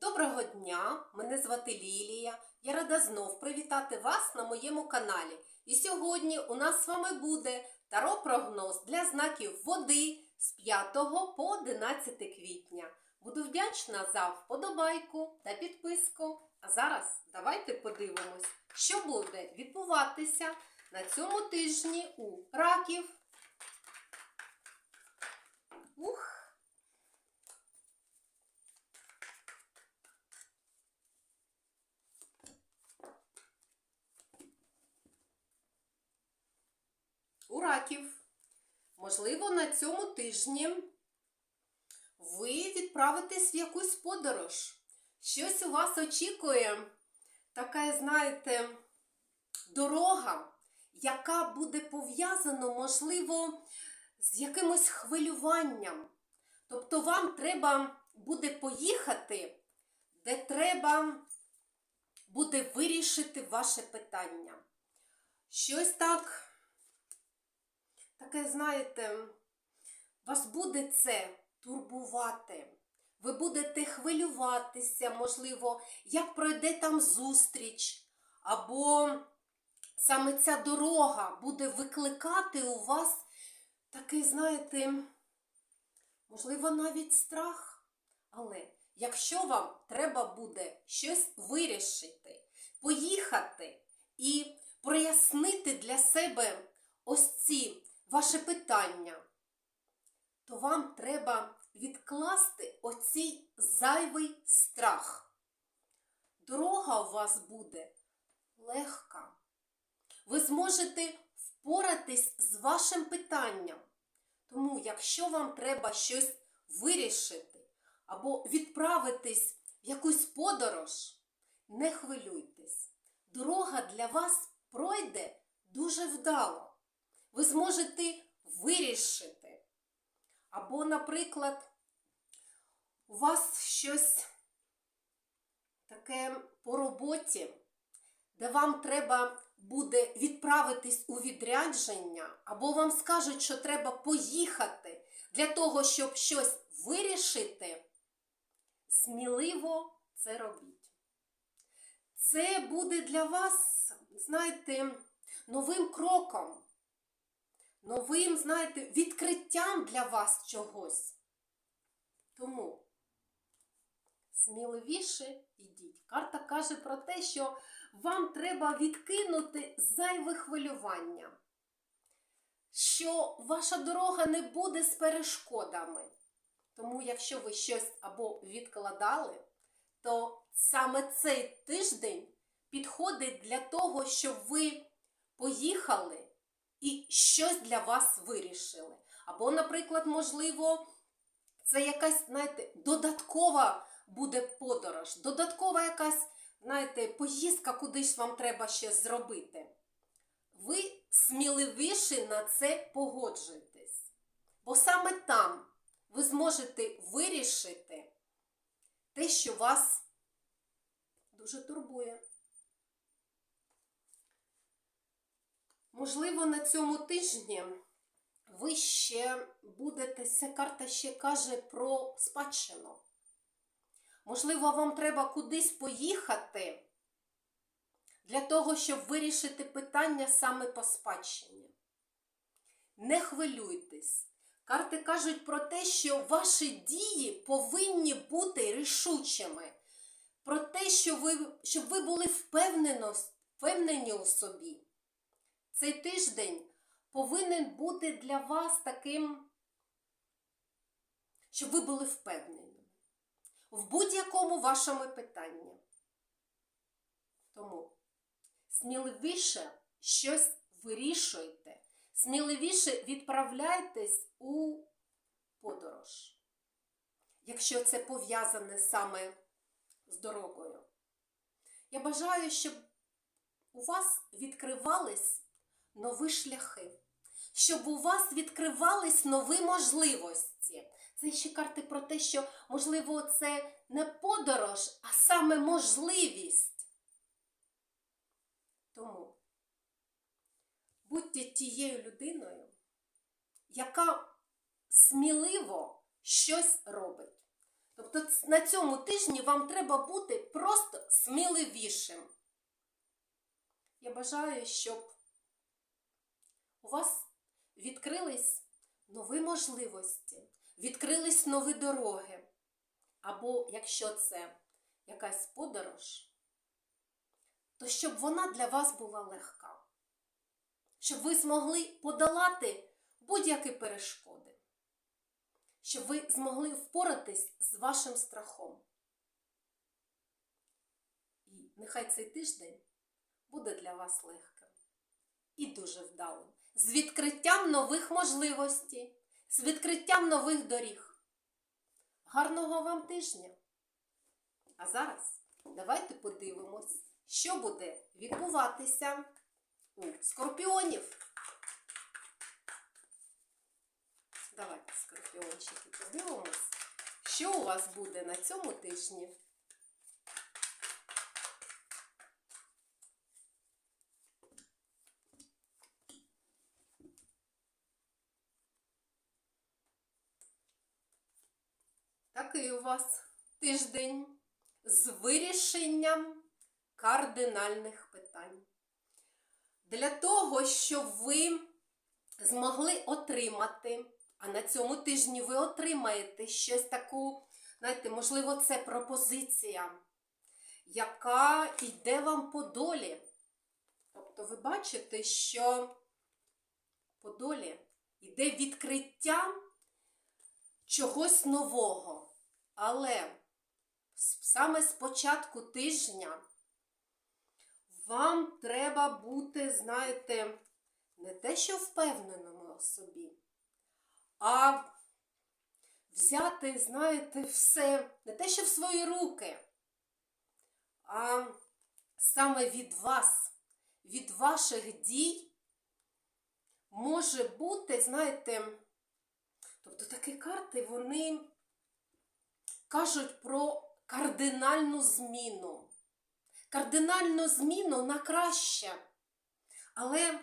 Доброго дня! Мене звати Лілія. Я рада знов привітати вас на моєму каналі. І сьогодні у нас з вами буде таро-прогноз для знаків води з 5 по 11 квітня. Буду вдячна за вподобайку та підписку. А зараз давайте подивимось, що буде відбуватися на цьому тижні у раків. Ух! У. Можливо, на цьому тижні ви відправитесь в якусь подорож. Щось у вас очікує така, знаєте, дорога, яка буде пов'язана, можливо, з якимось хвилюванням. Тобто вам треба буде поїхати, де треба буде вирішити ваше питання. Щось так таке, знаєте, вас буде це турбувати. Ви будете хвилюватися, можливо, як пройде там зустріч, або саме ця дорога буде викликати у вас такий, знаєте, можливо, навіть страх. Але якщо вам треба буде щось вирішити, поїхати і прояснити для себе ось ці ваше питання, то вам треба відкласти оцей зайвий страх. Дорога у вас буде легка. Ви зможете впоратись з вашим питанням. Тому, якщо вам треба щось вирішити або відправитись в якусь подорож, не хвилюйтесь. Дорога для вас пройде дуже вдало ви зможете вирішити. Або, наприклад, у вас щось таке по роботі, де вам треба буде відправитись у відрядження, або вам скажуть, що треба поїхати для того, щоб щось вирішити, сміливо це робіть. Це буде для вас, знаєте, новим кроком новим, знаєте, відкриттям для вас чогось. Тому сміливіше йдіть. Карта каже про те, що вам треба відкинути зайве хвилювання, що ваша дорога не буде з перешкодами. Тому, якщо ви щось або відкладали, то саме цей тиждень підходить для того, щоб ви поїхали і щось для вас вирішили. Або, наприклад, можливо, це якась, знаєте, додаткова буде подорож, додаткова якась, знаєте, поїздка, куди ж вам треба ще зробити. Ви сміливіше на це погоджуєтесь. Бо саме там ви зможете вирішити те, що вас дуже турбує. Можливо, на цьому тижні ви ще будете, ця карта ще каже про спадщину. Можливо, вам треба кудись поїхати для того, щоб вирішити питання саме по спадщині. Не хвилюйтесь. Карти кажуть про те, що ваші дії повинні бути рішучими. Про те, що ви, щоб ви були впевнені у собі цей тиждень повинен бути для вас таким, щоб ви були впевнені в будь-якому вашому питанні. Тому сміливіше щось вирішуйте, сміливіше відправляйтесь у подорож, якщо це пов'язане саме з дорогою. Я бажаю, щоб у вас відкривались нові шляхи, щоб у вас відкривались нові можливості. Це ще карти про те, що, можливо, це не подорож, а саме можливість. Тому будьте тією людиною, яка сміливо щось робить. Тобто на цьому тижні вам треба бути просто сміливішим. Я бажаю, щоб у вас відкрились нові можливості, відкрились нові дороги. Або якщо це якась подорож, то щоб вона для вас була легка, щоб ви змогли подолати будь-які перешкоди, щоб ви змогли впоратись з вашим страхом. І нехай цей тиждень буде для вас легким і дуже вдалим, з відкриттям нових можливостей, з відкриттям нових доріг. Гарного вам тижня! А зараз давайте подивимось, що буде відбуватися у скорпіонів. Давайте, скорпіончики, подивимось, що у вас буде на цьому тижні. Такий у вас тиждень з вирішенням кардинальних питань. Для того, щоб ви змогли отримати, а на цьому тижні ви отримаєте щось таку, знаєте, можливо, це пропозиція, яка йде вам по долі. Тобто ви бачите, що по долі йде відкриття чогось нового. Але саме з початку тижня вам треба бути, знаєте, не те, що впевненими у собі, а взяти, знаєте, все, не те, що в свої руки, а саме від вас, від ваших дій може бути, знаєте, тобто такі карти, вони кажуть про кардинальну зміну. Кардинальну зміну на краще. Але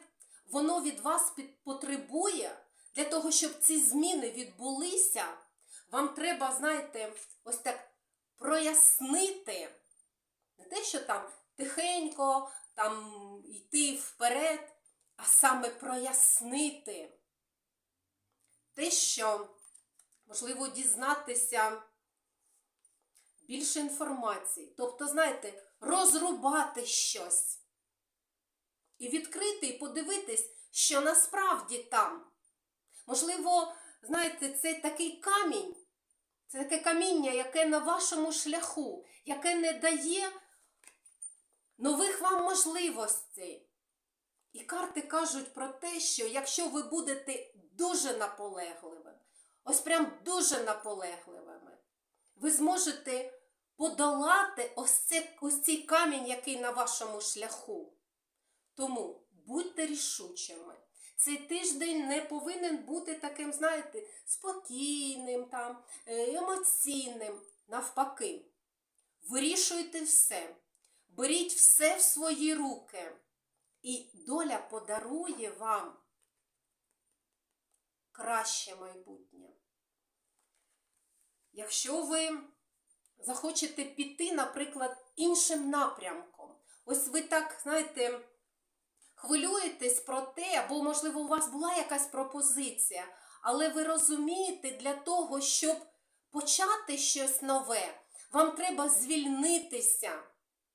воно від вас потребує для того, щоб ці зміни відбулися. Вам треба, знаєте, ось так прояснити. Не те, що там тихенько там йти вперед, а саме прояснити те, що можливо дізнатися більше інформації. Тобто, знаєте, розрубати щось. І відкрити, і подивитись, що насправді там. Можливо, знаєте, це такий камінь, це таке каміння, яке на вашому шляху, яке не дає нових вам можливостей. І карти кажуть про те, що якщо ви будете дуже наполегливими, ось прям дуже наполегливими, ви зможете подолати ось, це, ось цей камінь, який на вашому шляху. Тому будьте рішучими. Цей тиждень не повинен бути таким, знаєте, спокійним, там, е, емоційним. Навпаки, вирішуйте все, беріть все в свої руки, і доля подарує вам краще майбутнє. Якщо ви захочете піти, наприклад, іншим напрямком, ось ви так, знаєте, хвилюєтесь про те, або, можливо, у вас була якась пропозиція, але ви розумієте, для того, щоб почати щось нове, вам треба звільнитися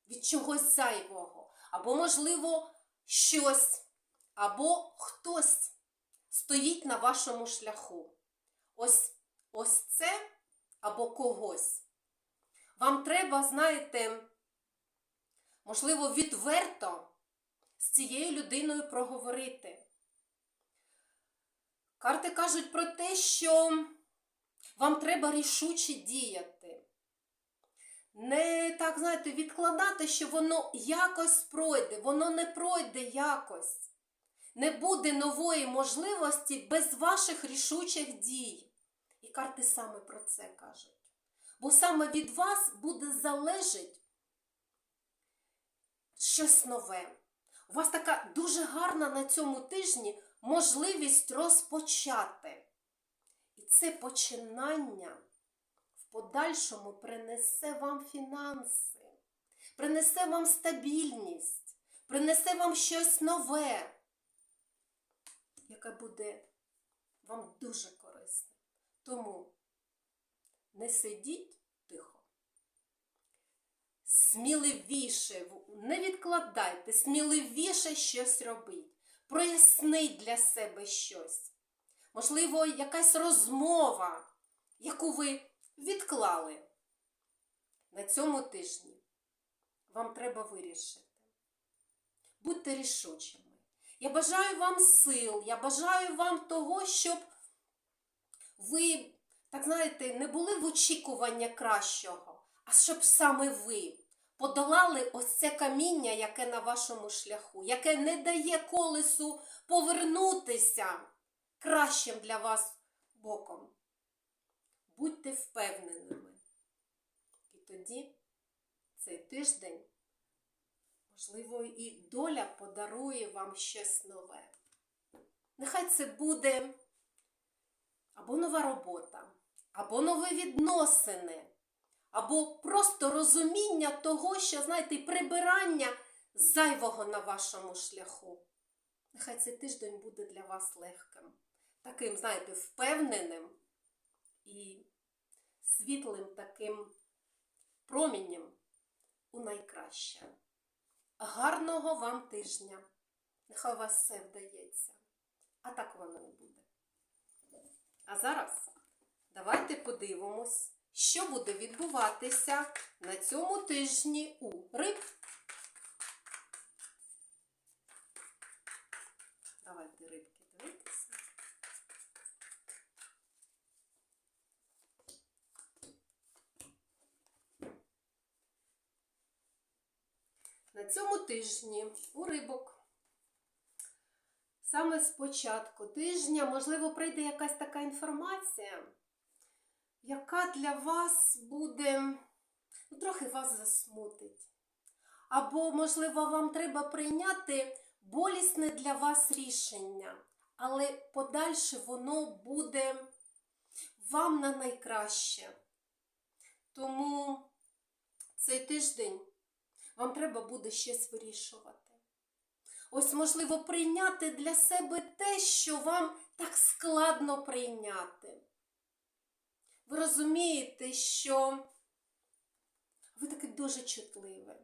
від чогось зайвого, або, можливо, щось, або хтось стоїть на вашому шляху. Ось, ось це або когось. Вам треба, знаєте, можливо, відверто з цією людиною проговорити. Карти кажуть про те, що вам треба рішуче діяти. Не так, знаєте, відкладати, що воно якось пройде, воно не пройде якось. Не буде нової можливості без ваших рішучих дій. І карти саме про це кажуть. Бо саме від вас буде залежить щось нове. У вас така дуже гарна на цьому тижні можливість розпочати. І це починання в подальшому принесе вам фінанси, принесе вам стабільність, принесе вам щось нове, яке буде вам дуже. Тому не сидіть тихо. Сміливіше, не відкладайте, сміливіше щось робіть. Проясніть для себе щось. Можливо, якась розмова, яку ви відклали на цьому тижні. Вам треба вирішити. Будьте рішучими. Я бажаю вам сил, я бажаю вам того, щоб ви, так знаєте, не були в очікування кращого, а щоб саме ви подолали ось це каміння, яке на вашому шляху, яке не дає колесу повернутися кращим для вас боком. Будьте впевненими. І тоді цей тиждень, можливо, і доля подарує вам щось нове. Нехай це буде або нова робота, або нові відносини, або просто розуміння того, що, знаєте, прибирання зайвого на вашому шляху. Нехай цей тиждень буде для вас легким, таким, знаєте, впевненим і світлим таким промінням у найкраще. Гарного вам тижня! Нехай у вас все вдається. А так воно і буде. А зараз давайте подивимось, що буде відбуватися на цьому тижні у риб. Давайте рибки дивитися. На цьому тижні у рибок. Саме з початку тижня, можливо, прийде якась така інформація, яка для вас буде, ну, трохи вас засмутить. Або, можливо, вам треба прийняти болісне для вас рішення, але подальше воно буде вам на найкраще. Тому цей тиждень вам треба буде щось вирішувати. Ось, можливо, прийняти для себе те, що вам так складно прийняти. Ви розумієте, що ви таке дуже чутливе.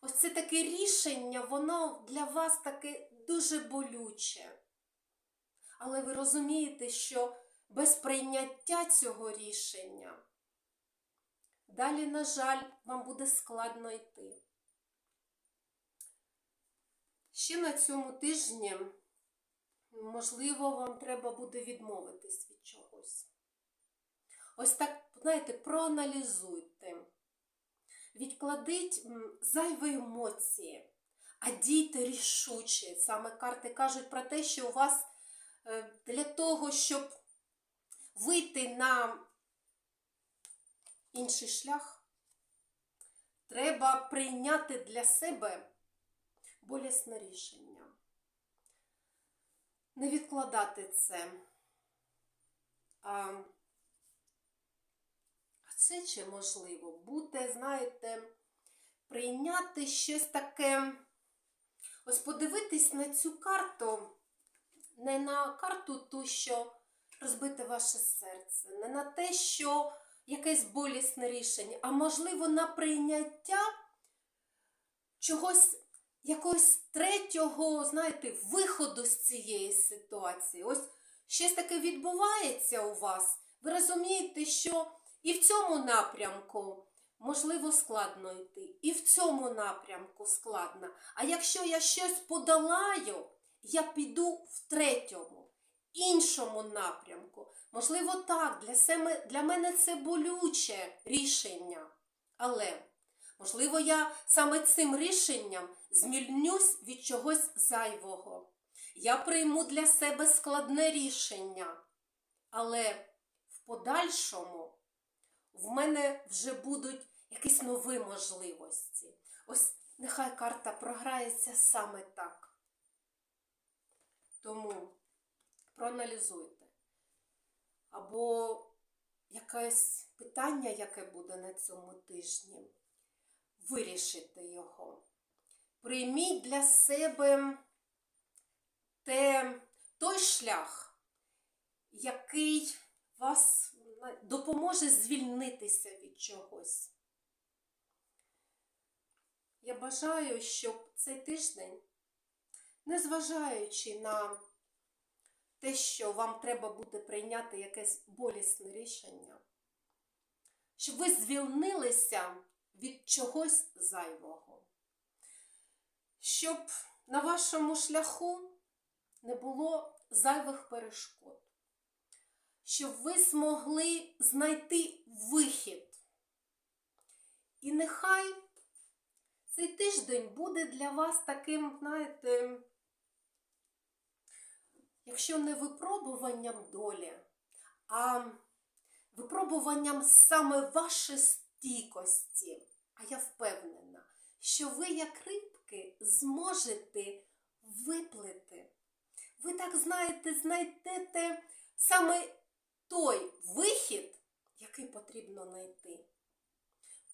Ось це таке рішення, воно для вас таке дуже болюче. Але ви розумієте, що без прийняття цього рішення далі, на жаль, вам буде складно йти. Ще на цьому тижні, можливо, вам треба буде відмовитись від чогось. Ось так, знаєте, проаналізуйте. Відкладіть зайві емоції, а дійте рішуче. Саме карти кажуть про те, що у вас для того, щоб вийти на інший шлях, треба прийняти для себе болісне рішення. Не відкладати це. А це чи можливо буде, знаєте, прийняти щось таке. Ось подивитись на цю карту, не на карту ту, що розбите ваше серце, не на те, що якесь болісне рішення, а можливо, на прийняття чогось якогось третього, знаєте, виходу з цієї ситуації. Ось щось таке відбувається у вас. Ви розумієте, що і в цьому напрямку можливо складно йти, і в цьому напрямку складно. А якщо я щось подолаю, я піду в третьому, іншому напрямку. Можливо, так, для, себе, для мене це болюче рішення. Але Можливо, я саме цим рішенням змільнюсь від чогось зайвого. Я прийму для себе складне рішення, але в подальшому в мене вже будуть якісь нові можливості. Ось нехай карта програється саме так. Тому проаналізуйте. Або якесь питання, яке буде на цьому тижні. Вирішите його. Прийміть для себе те, той шлях, який вас допоможе звільнитися від чогось. Я бажаю, щоб цей тиждень, незважаючи на те, що вам треба буде прийняти якесь болісне рішення, щоб ви звільнилися від чогось зайвого, щоб на вашому шляху не було зайвих перешкод, щоб ви змогли знайти вихід. І нехай цей тиждень буде для вас таким, знаєте, якщо не випробуванням долі, а випробуванням саме вашої стійкості. А я впевнена, що ви, як рибки, зможете виплити. Ви так знаєте, знайдете саме той вихід, який потрібно знайти.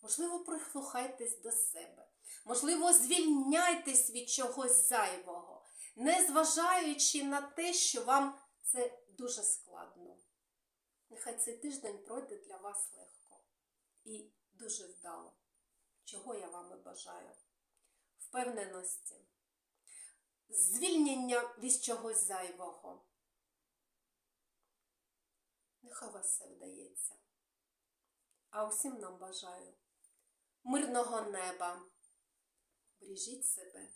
Можливо, прислухайтесь до себе. Можливо, звільняйтесь від чогось зайвого, незважаючи на те, що вам це дуже складно. Нехай цей тиждень пройде для вас легко і дуже вдало. Чого я вам і бажаю? Впевненості, звільнення від чогось зайвого. Нехай вас все вдається. А усім нам бажаю мирного неба. Бережіть себе.